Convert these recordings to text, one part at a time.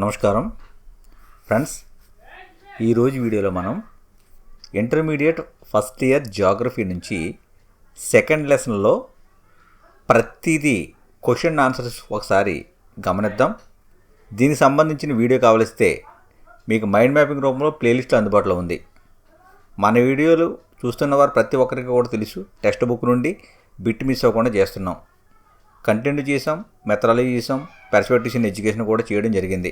నమస్కారం. ఫ్రెండ్స్ ఈరోజు వీడియోలో మనం ఇంటర్మీడియట్ ఫస్ట్ ఇయర్ జాగ్రఫీ నుంచి సెకండ్ లెసన్లో ప్రతిదీ క్వశ్చన్ ఆన్సర్స్ ఒకసారి గమనిద్దాం. దీనికి సంబంధించిన వీడియో కావలిస్తే మీకు మైండ్ మ్యాపింగ్ రూపంలో ప్లేలిస్ట్ అందుబాటులో ఉంది. మన వీడియోలు చూస్తున్న వారు ప్రతి ఒక్కరికి కూడా తెలుసు. టెక్స్ట్ బుక్ నుండి బిట్ మిస్ అవ్వకుండా చేస్తున్నాం. కంటెంట్ చేసాం మెథడాలజీ చేసాం పర్స్పెక్టిషన్ ఎడ్యుకేషన్ కూడా చేయడం జరిగింది.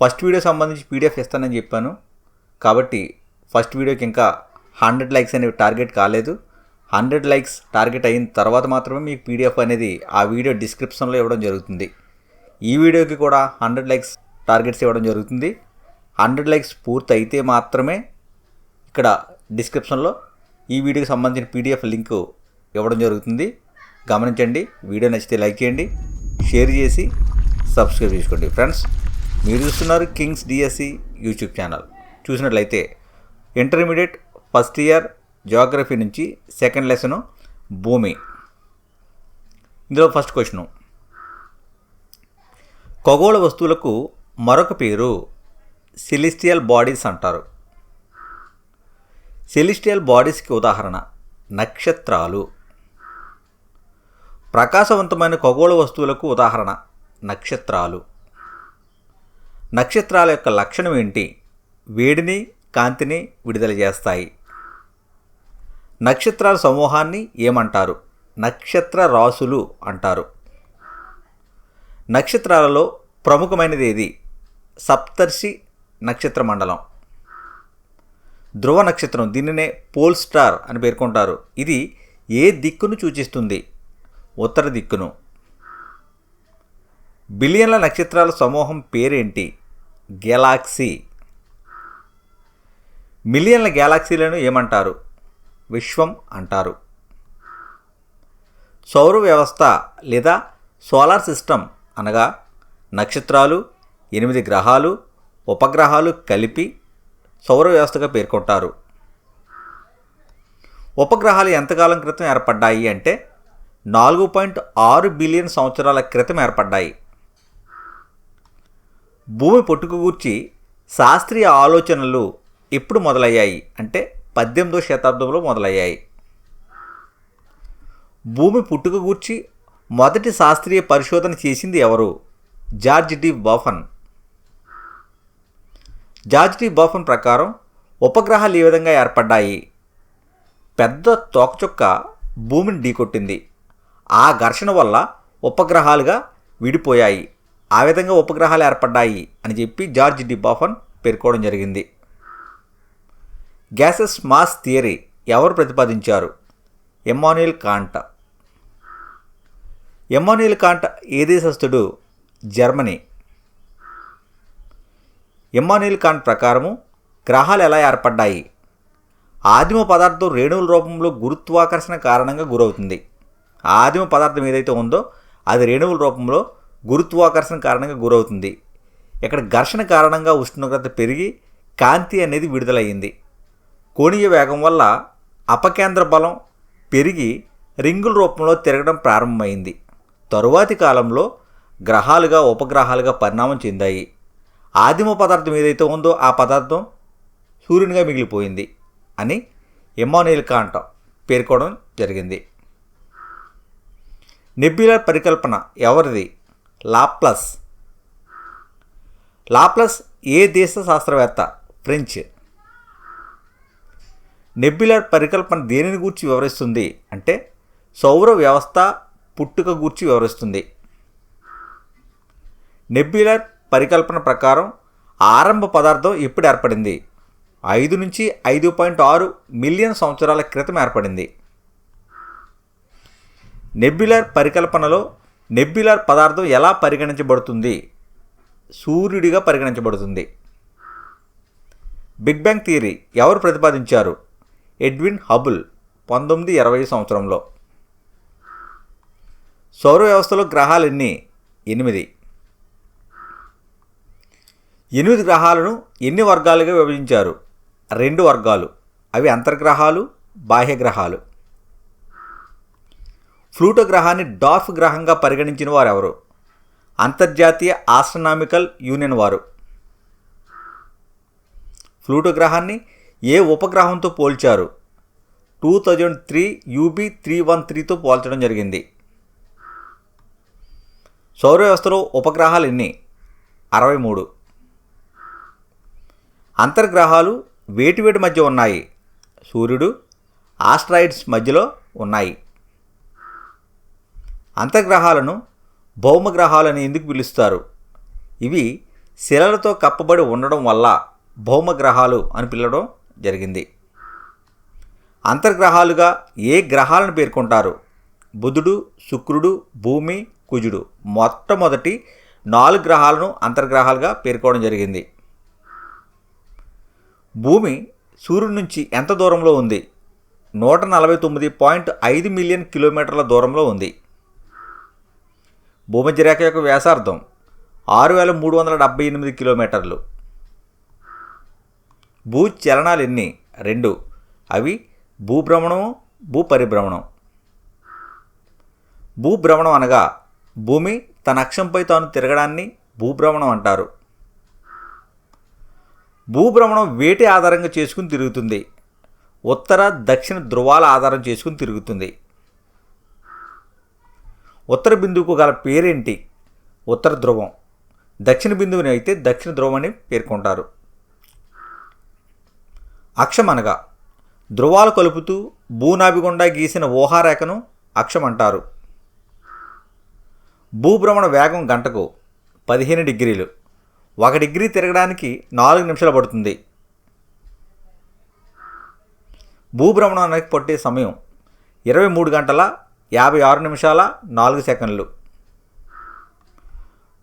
ఫస్ట్ వీడియో సంబంధించి పీడిఎఫ్ ఇస్తానని చెప్పాను. కాబట్టి ఫస్ట్ వీడియోకి ఇంకా హండ్రెడ్ లైక్స్ అనేవి టార్గెట్ కాలేదు. హండ్రెడ్ లైక్స్ టార్గెట్ అయిన తర్వాత మాత్రమే మీకు పీడిఎఫ్ అనేది ఆ వీడియో డిస్క్రిప్షన్లో ఇవ్వడం జరుగుతుంది. ఈ వీడియోకి కూడా హండ్రెడ్ లైక్స్ టార్గెట్స్ ఇవ్వడం జరుగుతుంది. హండ్రెడ్ లైక్స్ పూర్తి అయితే మాత్రమే ఇక్కడ డిస్క్రిప్షన్లో ఈ వీడియోకి సంబంధించిన పీడిఎఫ్ లింక్ ఇవ్వడం జరుగుతుంది. గమనించండి. వీడియో నచ్చితే లైక్ చేయండి. షేర్ చేసి సబ్స్క్రైబ్ చేసుకోండి. ఫ్రెండ్స్ మీరు చూస్తున్నారు కింగ్స్ డిఎస్సి యూట్యూబ్ ఛానల్. చూసినట్లయితే ఇంటర్మీడియట్ ఫస్ట్ ఇయర్ జాగ్రఫీ నుంచి సెకండ్ లెసన్ భూమి. ఇందులో ఫస్ట్ క్వశ్చను ఖగోళ వస్తువులకు మరొక పేరు సెలిస్టియల్ బాడీస్ అంటారు. సెలిస్టియల్ బాడీస్కి ఉదాహరణ నక్షత్రాలు. ప్రకాశవంతమైన ఖగోళ వస్తువులకు ఉదాహరణ నక్షత్రాలు. నక్షత్రాల యొక్క లక్షణం ఏంటి? వేడిని కాంతిని విడుదల చేస్తాయి. నక్షత్రాల సమూహాన్ని ఏమంటారు? నక్షత్ర రాసులు అంటారు. నక్షత్రాలలో ప్రముఖమైనది ఏది సప్తర్షి నక్షత్ర మండలం. ధ్రువ నక్షత్రం దీనినే పోల్ స్టార్ అని పేర్కొంటారు. ఇది ఏ దిక్కును సూచిస్తుంది? ఉత్తర దిక్కును. బిలియన్ల నక్షత్రాల సమూహం పేరేంటి? గెలాక్సీ. మిలియన్ల గ్యాలాక్సీలను ఏమంటారు? విశ్వం అంటారు. సౌర వ్యవస్థ లేదా సోలార్ సిస్టమ్ అనగా నక్షత్రాలు ఎనిమిది గ్రహాలు ఉపగ్రహాలు కలిపి సౌర వ్యవస్థగా పేర్కొంటారు. ఉపగ్రహాలు ఎంతకాలం క్రితం ఏర్పడ్డాయి అంటే నాలుగు పాయింట్ ఆరు బిలియన్ సంవత్సరాల క్రితం ఏర్పడ్డాయి. భూమి పుట్టుకు గూర్చి శాస్త్రీయ ఆలోచనలు ఎప్పుడు మొదలయ్యాయి. అంటే పద్దెనిమిదో శతాబ్దంలో మొదలయ్యాయి. భూమి పుట్టుక గూర్చి మొదటి శాస్త్రీయ పరిశోధన చేసింది ఎవరు? George de Buffon. George de Buffon ప్రకారం ఉపగ్రహాలు ఏ విధంగా ఏర్పడ్డాయి? పెద్ద తోకచుక్క భూమిని ఢీకొట్టింది. ఆ ఘర్షణ వల్ల ఉపగ్రహాలుగా విడిపోయాయి. ఆ విధంగా ఉపగ్రహాలు ఏర్పడ్డాయి అని చెప్పి జార్జ్ డిబాఫన్ పేర్కోవడం జరిగింది. గ్యాసెస్ మాస్ థియరీ ఎవరు ప్రతిపాదించారు? Emmanuel Kant. ఎమాన్యుయల్ కాంట ఏ దేశస్థుడు? జర్మనీ. ఎమాన్యుయల్ కాంట్ ప్రకారము గ్రహాలు ఎలా ఏర్పడ్డాయి? ఆదిమ పదార్థం రేణువుల రూపంలో గురుత్వాకర్షణ కారణంగా గురవుతుంది. ఆదిమ పదార్థం ఏదైతే ఉందో అది రేణువుల రూపంలో గురుత్వాకర్షణ కారణంగా గురవుతుంది. ఇక్కడ ఘర్షణ కారణంగా ఉష్ణోగ్రత పెరిగి కాంతి అనేది విడుదలయ్యింది. కోణీయ వేగం వల్ల అపకేంద్ర బలం పెరిగి రింగుల రూపంలో తిరగడం ప్రారంభమైంది. తరువాతి కాలంలో గ్రహాలుగా ఉపగ్రహాలుగా పరిణామం చెందాయి. ఆదిమ పదార్థం ఏదైతే ఉందో ఆ పదార్థం సూర్యునిగా మిగిలిపోయింది అని ఎమానుయల్ కాంట పేర్కోవడం జరిగింది. నెబ్యులర్ పరికల్పన ఎవరిది? లాప్లస్. లాప్లస్ ఏ దేశ శాస్త్రవేత్త? ఫ్రెంచ్. నెబ్యులర్ పరికల్పన దేనిని గూర్చి వివరిస్తుంది? అంటే సౌర వ్యవస్థ పుట్టుక గూర్చి వివరిస్తుంది. నెబ్యులర్ పరికల్పన ప్రకారం ఆరంభ పదార్థం ఎప్పుడు ఏర్పడింది? ఐదు నుంచి ఐదు పాయింట్ ఆరు మిలియన్ సంవత్సరాల క్రితం ఏర్పడింది. నెబ్యులర్ పరికల్పనలో నెబ్యులర్ పదార్థం ఎలా పరిగణించబడుతుంది? సూర్యుడిగా పరిగణించబడుతుంది. బిగ్ బ్యాంగ్ థియరీ ఎవరు ప్రతిపాదించారు? ఎడ్విన్ హబుల్ పంతొమ్మిది ఇరవై సంవత్సరంలో. సౌర వ్యవస్థలో గ్రహాలు ఎన్ని? ఎనిమిది. ఎనిమిది గ్రహాలను ఎన్ని వర్గాలుగా విభజించారు? రెండు వర్గాలు. అవి అంతర్గ్రహాలు బాహ్య గ్రహాలు ఫ్లూటో గ్రహాన్ని డార్ఫ్ గ్రహంగా పరిగణించిన వారు ఎవరు అంతర్జాతీయ ఆస్ట్రనామికల్ యూనియన్ వారు. ఫ్లూటో గ్రహాన్ని ఏ ఉపగ్రహంతో పోల్చారు? Two thousand three UB three one త్రీతో పోల్చడం జరిగింది. సౌర వ్యవస్థలో ఉపగ్రహాలు ఎన్ని? అరవై మూడు. అంతర్గ్రహాలు వేటివేటి మధ్య ఉన్నాయి? సూర్యుడు ఆస్ట్రాయిడ్స్ మధ్యలో ఉన్నాయి. అంతర్గ్రహాలను భౌమగ్రహాలని ఎందుకు పిలుస్తారు? ఇవి శిలలతో కప్పబడి ఉండడం వల్ల భౌమగ్రహాలు అని పిలవడం జరిగింది. అంతర్గ్రహాలుగా ఏ గ్రహాలను పేర్కొంటారు? బుధుడు శుక్రుడు భూమి కుజుడు మొట్టమొదటి నాలుగు గ్రహాలను అంతర్గ్రహాలుగా పేర్కోవడం జరిగింది. భూమి సూర్యుడి నుంచి ఎంత దూరంలో ఉంది? నూట నలభై తొమ్మిది పాయింట్ ఐదు మిలియన్ కిలోమీటర్ల దూరంలో ఉంది. భూమధ్యరేఖ యొక్క వ్యాసార్థం ఆరు వేల మూడు వందల డెబ్బై ఎనిమిది కిలోమీటర్లు. భూ చలనాలు ఎన్ని రెండు. అవి భూభ్రమణం భూ పరిభ్రమణం భూభ్రమణం అనగా భూమి తన అక్షంపై తాను తిరగడాన్ని భూభ్రమణం అంటారు. భూభ్రమణం వేటి ఆధారంగా చేసుకుని తిరుగుతుంది. ఉత్తర దక్షిణ ధృవాల ఆధారం చేసుకుని తిరుగుతుంది. ఉత్తర బిందువుకు గల పేరేంటి? ఉత్తర ధ్రువం. దక్షిణ బిందువుని అయితే దక్షిణ ధ్రువం అని పేర్కొంటారు. అక్షం అనగా ధ్రువాలు కలుపుతూ భూనాభిగుండా గీసిన ఊహారేఖను అక్షం అంటారు భూభ్రమణ వేగం గంటకు పదిహేను డిగ్రీలు. ఒక డిగ్రీ తిరగడానికి నాలుగు నిమిషాలు పడుతుంది. భూభ్రమణానికి పట్టే సమయం ఇరవై మూడు గంటల యాభై ఆరు నిమిషాల నాలుగు సెకండ్లు.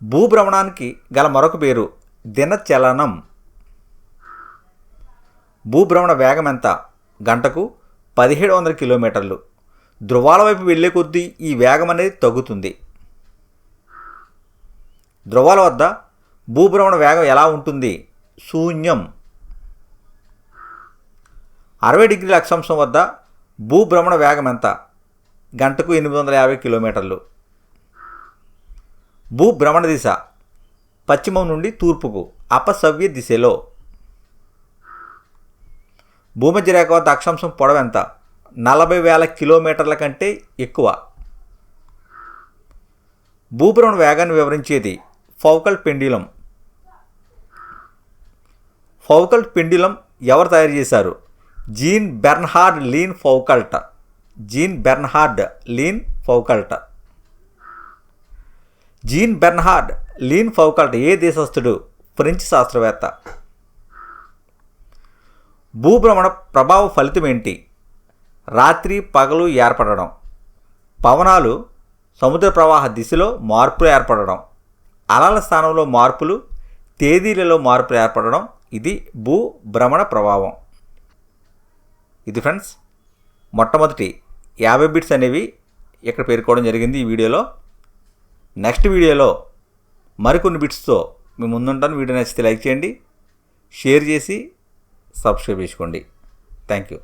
భూభ్రమణానికి గల మరొక పేరు దినచలనం. భూభ్రమణ వేగం ఎంత? గంటకు పదిహేడు వందల కిలోమీటర్లు. ధృవాల వైపు వెళ్ళే కొద్దీ ఈ వేగం అనేది తగ్గుతుంది. ధృవాల వద్ద భూభ్రమణ వేగం ఎలా ఉంటుంది? శూన్యం. అరవై డిగ్రీల అక్షాంశం వద్ద భూభ్రమణ వేగం ఎంత? గంటకు ఎనిమిది వందల యాభై కిలోమీటర్లు. భూభ్రమణ దిశ పశ్చిమం నుండి తూర్పుకు అపసవ్య దిశలో. భూమధ్యరేఖ వద్ద అక్షాంశం పొడవు ఎంత? నలభై వేల కిలోమీటర్ల కంటే ఎక్కువ. భూభ్రమణ వేగాన్ని వివరించేది ఫౌకల్ పెండిలం. ఫౌకల్ట్ పెండిలం ఎవరు తయారు చేశారు? Jean Bernard Leon Foucault. Jean Bernard Leon Foucault Jean Bernard Leon Foucault ఏ దేశస్థుడు? ఫ్రెంచ్ శాస్త్రవేత్త. భూభ్రమణ ప్రభావ ఫలితం ఏంటి? రాత్రి పగలు ఏర్పడడం. పవనాలు సముద్ర ప్రవాహ దిశలో మార్పులు ఏర్పడడం. అలల స్థానంలో మార్పులు తేదీలలో మార్పులు ఏర్పడడం. ఇది భూ భ్రమణ ప్రభావం. ఇది ఫ్రెండ్స్ మొట్టమొదటి యాభై బిట్స్ అనేవి ఇక్కడ పేర్కోవడం జరిగింది ఈ వీడియోలో. నెక్స్ట్ వీడియోలో మరికొన్ని బిట్స్తో మీ ముందుంటాను. వీడియో నచ్చితే లైక్ చేయండి షేర్ చేసి సబ్స్క్రైబ్ చేసుకోండి. Thank you.